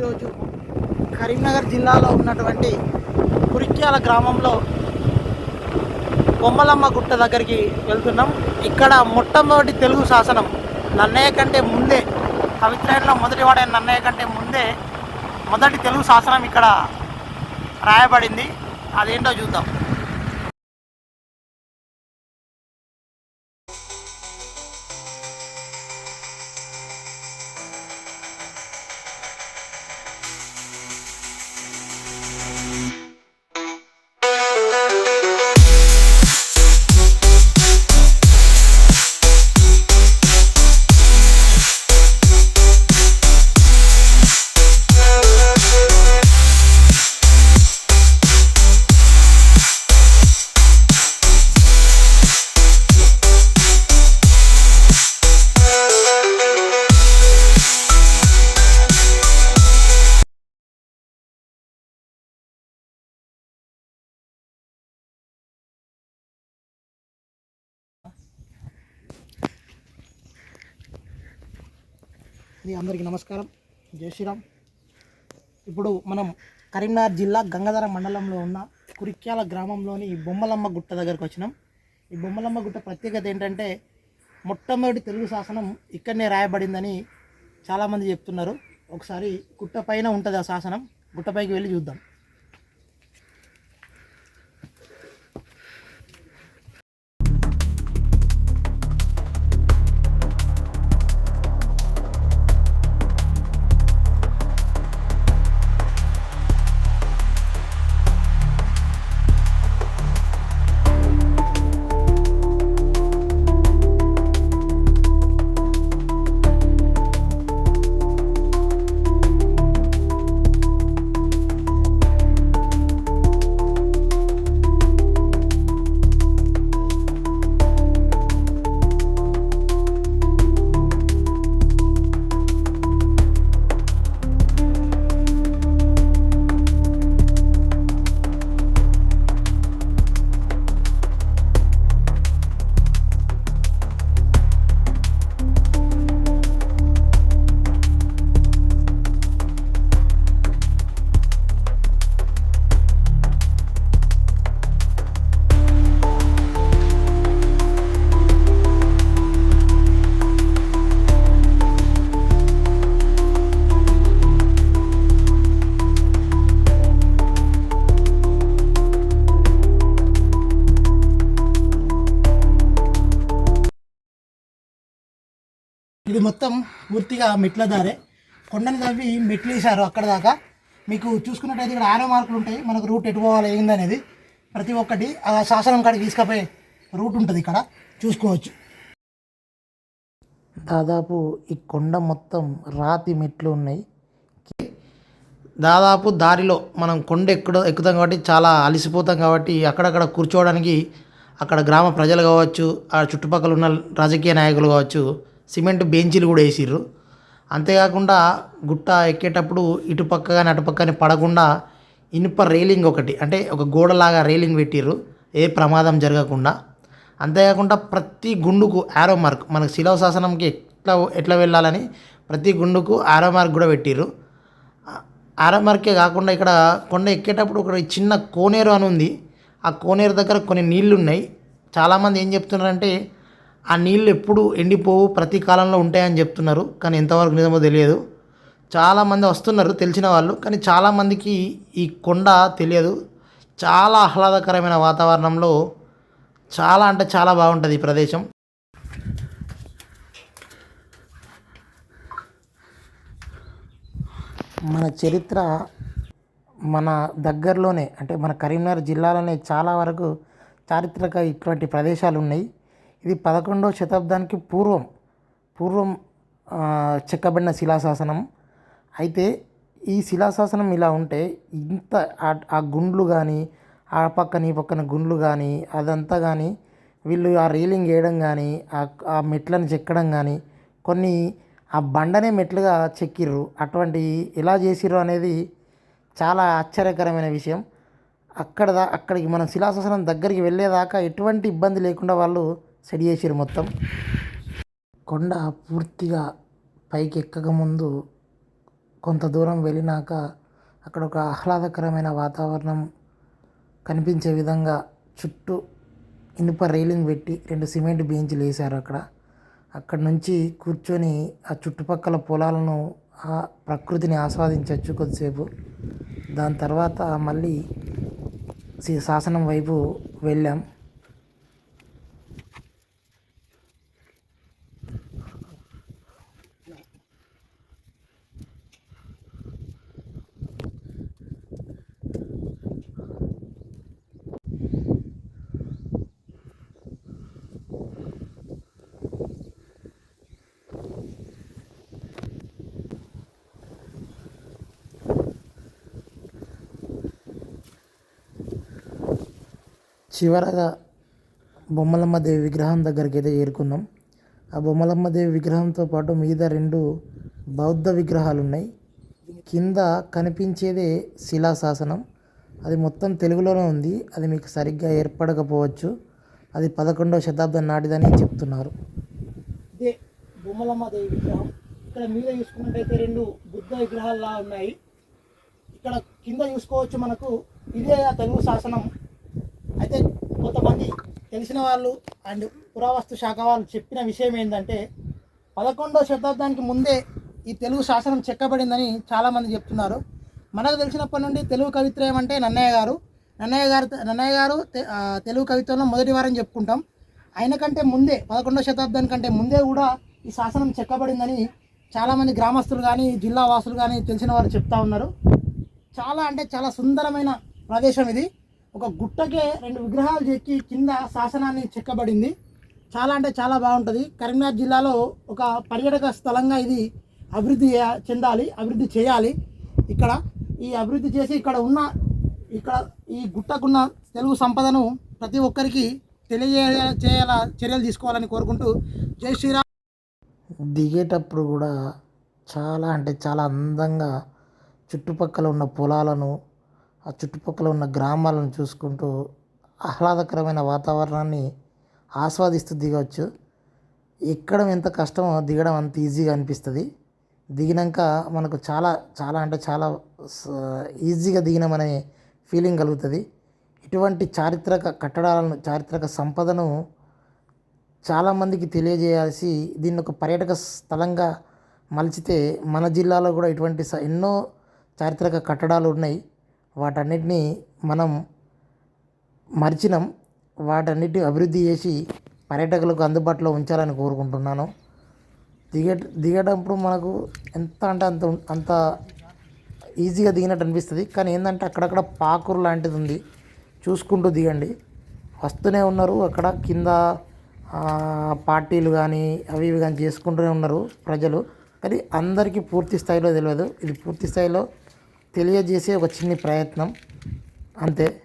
ఈరోజు కరీంనగర్ జిల్లాలో ఉన్నటువంటి కురిక్యాల గ్రామంలో బొమ్మలమ్మ గుట్ట దగ్గరికి వెళ్తున్నాం. ఇక్కడ మొట్టమొదటి తెలుగు శాసనం నన్నయ్య కంటే ముందే కవిత్రయంలో మొదటివాడైన నన్నయ్య కంటే ముందే మొదటి తెలుగు శాసనం ఇక్కడ రాయబడింది. అదేంటో చూద్దాం. మీ అందరికీ నమస్కారం. జై శ్రీరామ్. ఇప్పుడు మనం కరీంనగర్ జిల్లా గంగాధర మండలంలో ఉన్న కురిక్యాల గ్రామంలోని బొమ్మలమ్మ గుట్ట దగ్గరకు వచ్చినాం. ఈ బొమ్మలమ్మ గుట్ట ప్రత్యేకత ఏంటంటే మొట్టమొదటి తెలుగు శాసనం ఇక్కడనే రాయబడిందని చాలామంది చెప్తున్నారు. ఒకసారి గుట్టపైన ఉంటుంది ఆ శాసనం. గుట్టపైకి వెళ్ళి చూద్దాం. ఇది మొత్తం పూర్తిగా మెట్ల దారే. కొండను తవ్వి మెట్లు వేశారు అక్కడ దాకా. మీకు చూసుకున్నట్టయితే ఇక్కడ ఆరో మార్కులు ఉంటాయి. మనకు రూట్ ఎటు పోవాలి ఏంది అనేది ప్రతి ఒక్కటి ఆ శాసనం కాడికి తీసుకుపోయే రూట్ ఉంటుంది ఇక్కడ. చూసుకోవచ్చు. దాదాపు ఈ కొండ మొత్తం రాతి మెట్లు ఉన్నాయి. దాదాపు దారిలో మనం కొండ ఎక్కు ఎక్కుతాం కాబట్టి చాలా అలసిపోతాం కాబట్టి అక్కడక్కడ కూర్చోవడానికి అక్కడ గ్రామ ప్రజలు కావచ్చు ఆ చుట్టుపక్కల ఉన్న రాజకీయ నాయకులు కావచ్చు సిమెంట్ బెంచీలు కూడా వేసిర్రు. అంతేకాకుండా గుట్ట ఎక్కేటప్పుడు ఇటుపక్క కానీ అటుపక్కని పడకుండా ఇనుప రైలింగ్ ఒకటి అంటే ఒక గోడలాగా రైలింగ్ పెట్టిర్రు. ఏ ప్రమాదం జరగకుండా. అంతేకాకుండా ప్రతి గుండుకు ఆరో మార్క్ మనకు శిలవ శాసనంకి ఎట్లా ఎట్లా వెళ్ళాలని ప్రతి గుండుకు ఆరో మార్క్ కూడా పెట్టిర్రు. ఆరో మార్కే కాకుండా ఇక్కడ కొండ ఎక్కేటప్పుడు ఒక చిన్న కోనేరు అని ఉంది. ఆ కోనేరు దగ్గర కొన్ని నీళ్ళు ఉన్నాయి చాలామంది ఏం చెప్తున్నారంటే ఆ నీళ్ళు ఎప్పుడు ఎండిపోవు ప్రతి కాలంలో ఉంటాయని చెప్తున్నారు కానీ ఎంతవరకు నిజమో తెలియదు. చాలామంది వస్తున్నారు తెలిసిన వాళ్ళు కానీ చాలామందికి ఈ కొండ తెలియదు. చాలా ఆహ్లాదకరమైన వాతావరణంలో చాలా అంటే చాలా బాగుంటుంది ఈ ప్రదేశం. మన చరిత్ర మన దగ్గరలోనే అంటే మన కరీంనగర్ జిల్లాలోనే చాలా వరకు చారిత్రక ఇటువంటి ప్రదేశాలు ఉన్నాయి ఇది పదకొండవ శతాబ్దానికి పూర్వం పూర్వం చెక్కబడిన శిలాశాసనం. అయితే ఈ శిలాశాసనం ఇలా ఉంటే ఇంత ఆ- గుండ్లు కానీ ఆ పక్కన ఈ పక్కన గుండ్లు కానీ అదంతా కానీ వీళ్ళు ఆ రీలింగ్ వేయడం కానీ ఆ ఆ మెట్లను చెక్కడం కానీ కొన్ని ఆ బండనే మెట్లుగా చెక్కిర్రు. అటువంటి ఎలా చేసిర్రు అనేది చాలా ఆశ్చర్యకరమైన విషయం. అక్కడ దా అక్కడికి మనం శిలాశాసనం దగ్గరికి వెళ్ళేదాకా ఎటువంటి ఇబ్బంది లేకుండా వాళ్ళు సెట్ మొత్తం. కొండ పూర్తిగా పైకి ఎక్కక ముందు కొంత దూరం వెళ్ళినాక అక్కడ ఒక ఆహ్లాదకరమైన వాతావరణం కనిపించే విధంగా చుట్టూ ఇనుప రైలింగ్ పెట్టి రెండు సిమెంట్ బెంచ్లు వేశారు అక్కడ. అక్కడ నుంచి కూర్చొని ఆ చుట్టుపక్కల పొలాలను ఆ ప్రకృతిని ఆస్వాదించవచ్చు కొద్దిసేపు. దాని తర్వాత మళ్ళీ శ్రీ శాసనం వైపు వెళ్ళాం. చివరగా బొమ్మలమ్మ దేవి విగ్రహం దగ్గరికి అయితే చేరుకున్నాం. ఆ బొమ్మలమ్మ దేవి విగ్రహంతో పాటు మీద రెండు బౌద్ధ విగ్రహాలు ఉన్నాయి కింద కనిపించేదే శిలాశాసనం. అది మొత్తం తెలుగులోనే ఉంది. అది మీకు సరిగ్గా ఏర్పడకపోవచ్చు. అది పదకొండవ శతాబ్దం నాటిదని చెప్తున్నారు. ఇదే బొమ్మలమ్మ దేవి విగ్రహం. ఇక్కడ మీద చూసుకున్నట్టయితే రెండు బుద్ధ విగ్రహాల్లా ఉన్నాయి. ఇక్కడ కింద చూసుకోవచ్చు మనకు. ఇదే ఆ తెలుగు శాసనం. అయితే కొంతమంది తెలిసిన వాళ్ళు అండ్ పురావస్తు శాఖ వాళ్ళు చెప్పిన విషయం ఏంటంటే పదకొండవ శతాబ్దానికి ముందే ఈ తెలుగు శాసనం చెక్కబడిందని చాలామంది చెప్తున్నారు. మనకు తెలిసినప్పటి నుండి తెలుగు కవిత్రయం అంటే నన్నయ్య గారు. నన్నయ్య గారు నన్నయ్య గారు తెలుగు కవిత్వంలో మొదటి వారం చెప్పుకుంటాం. ఆయన కంటే ముందే పదకొండవ శతాబ్దాని కంటే ముందే కూడా ఈ శాసనం చెక్కబడిందని చాలామంది గ్రామస్తులు కానీ జిల్లా వాసులు కానీ తెలిసిన వారు చెప్తా ఉన్నారు. చాలా అంటే చాలా సుందరమైన ప్రదేశం ఇది. ఒక గుట్టకే రెండు విగ్రహాలు చెక్కి కింద శాసనాన్ని చెక్కబడింది. చాలా అంటే చాలా బాగుంటుంది. కరీంనగర్ జిల్లాలో ఒక పర్యాటక స్థలంగా ఇది అభివృద్ధి చెందాలి అభివృద్ధి చేయాలి. ఇక్కడ ఈ అభివృద్ధి చేసి ఇక్కడ ఉన్న ఇక్కడ ఈ గుట్టకున్న తెలుగు సంపదను ప్రతి ఒక్కరికి తెలియజే చేయాల చర్యలు తీసుకోవాలని కోరుకుంటూ జై శ్రీరామ్. దిగేటప్పుడు కూడా చాలా అంటే చాలా అందంగా చుట్టుపక్కల ఉన్న పొలాలను ఆ చుట్టుపక్కల ఉన్న గ్రామాలను చూసుకుంటూ ఆహ్లాదకరమైన వాతావరణాన్ని ఆస్వాదిస్తూ దిగవచ్చు ఎక్కడం ఎంత కష్టమో దిగడం అంత ఈజీగా అనిపిస్తుంది. దిగినాక మనకు చాలా చాలా అంటే చాలా ఈజీగా దిగినామనే ఫీలింగ్ కలుగుతుంది. ఇటువంటి చారిత్రక కట్టడాలను చారిత్రక సంపదను చాలామందికి తెలియజేయాల్సి దీన్ని ఒక పర్యాటక స్థలంగా మలిచితే మన జిల్లాలో కూడా ఇటువంటి ఎన్నో చారిత్రక కట్టడాలు ఉన్నాయి. వాటన్నిటిని మనం మరిచినాం వాటన్నిటిని అభివృద్ధి చేసి పర్యాటకులకు అందుబాటులో ఉంచాలని కోరుకుంటున్నాను. దిగే దిగేటప్పుడు మనకు ఎంత అంటే అంత అంత ఈజీగా దిగినట్టు అనిపిస్తుంది. కానీ ఏంటంటే అక్కడక్కడ పాకురు లాంటిది ఉంది. చూసుకుంటూ దిగండి. వస్తూనే ఉన్నారు. అక్కడ కింద పార్టీలు కానీ అవి ఇవి కానీ చేసుకుంటూనే ఉన్నారు ప్రజలు. కానీ అందరికీ పూర్తి స్థాయిలో తెలియదు. ఇది పూర్తి స్థాయిలో తెలియజేసే ఒక చిన్ని ప్రయత్నం. అంతే.